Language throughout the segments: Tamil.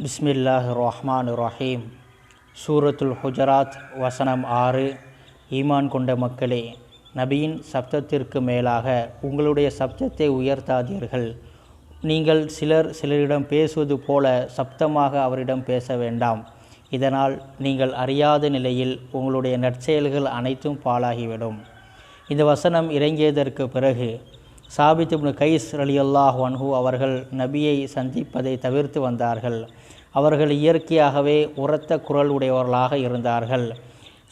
பிஸ்மில்லாஹ் ரஹ்மான் ரஹீம் சூரத்துல் ஹுஜராத் வசனம் ஆறு. ஈமான் கொண்ட மக்களே நபியின் சப்தத்திற்கு மேலாக உங்களுடைய சப்தத்தை உயர்த்தாதீர்கள். நீங்கள் சிலர் சிலரிடம் பேசுவது போல சப்தமாக அவரிடம் பேச வேண்டாம். இதனால் நீங்கள் அறியாத நிலையில் உங்களுடைய நற்செயல்கள் அனைத்தும் பாழாகிவிடும். இந்த வசனம் இறங்கியதற்கு பிறகு சாபித் இப்னு கைஸ் ரலியல்லாஹ் வன்ஹூ அவர்கள் நபியை சந்திப்பதை தவிர்த்து வந்தார்கள். அவர்கள் இயற்கையாகவே உரத்த குரல் உடையவர்களாக இருந்தார்கள்.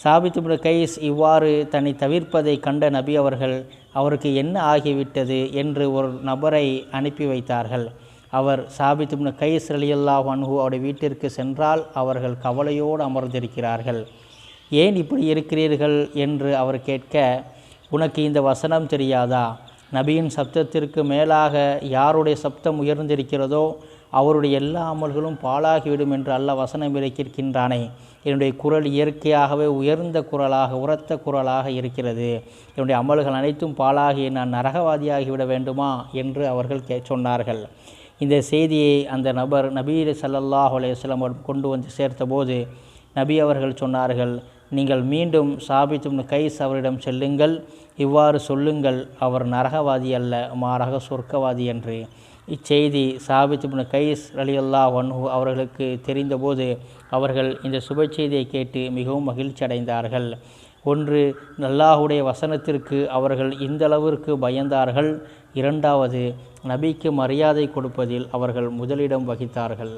சாபித் இப்னு கைஸ் இவ்வாறு தன்னை தவிர்ப்பதை கண்ட நபி அவர்கள் அவருக்கு என்ன ஆகிவிட்டது? என்று ஒரு நபரை அனுப்பி வைத்தார்கள். அவர் சாபித் இப்னு கைஸ் ரலியல்லாஹ் வன்ஹு அவருடைய வீட்டிற்கு சென்றால் அவர்கள் கவலையோடு அமர்ந்திருக்கிறார்கள். ஏன் இப்படி இருக்கிறீர்கள்? என்று அவர் கேட்க உனக்கு இந்த வசனம் தெரியாதா? நபியின் சப்தத்திற்கு மேலாக யாருடைய சப்தம் உயர்ந்திருக்கிறதோ அவருடைய எல்லா அமல்களும் பாழாகிவிடும் என்று அல்ல வசனம் இறக்கியிருக்கின்றானே என்னுடைய குரல் இயற்கையாகவே உயர்ந்த குரலாக உரத்த குரலாக இருக்கிறது. என்னுடைய அமல்கள் அனைத்தும் பாழாகி நான் நரகவாதியாகிவிட வேண்டுமா என்று அவர்கள் கே சொன்னார்கள். இந்த செய்தியை அந்த நபர் நபீர் சல்லல்லாஹ் அலையம் கொண்டு வந்து சேர்த்தபோது நபி அவர்கள் சொன்னார்கள் நீங்கள் மீண்டும் சாபித்தும் கைஸ் அவரிடம் செல்லுங்கள். இவ்வாறு சொல்லுங்கள் அவர் நரகவாதி அல்ல மாறாக சொர்க்கவாதி என்று. இச்செய்தி சாபித்துப்னு கைஸ் அலியல்லா வன்ஹு அவர்களுக்கு தெரிந்தபோது அவர்கள் இந்த சுப செய்தியை கேட்டு மிகவும் மகிழ்ச்சி அடைந்தார்கள் ஒன்று நல்லாஹுடைய வசனத்திற்கு அவர்கள் இந்தளவிற்கு பயந்தார்கள். இரண்டாவது நபிக்கு மரியாதை கொடுப்பதில் அவர்கள் முதலிடம் வகித்தார்கள்.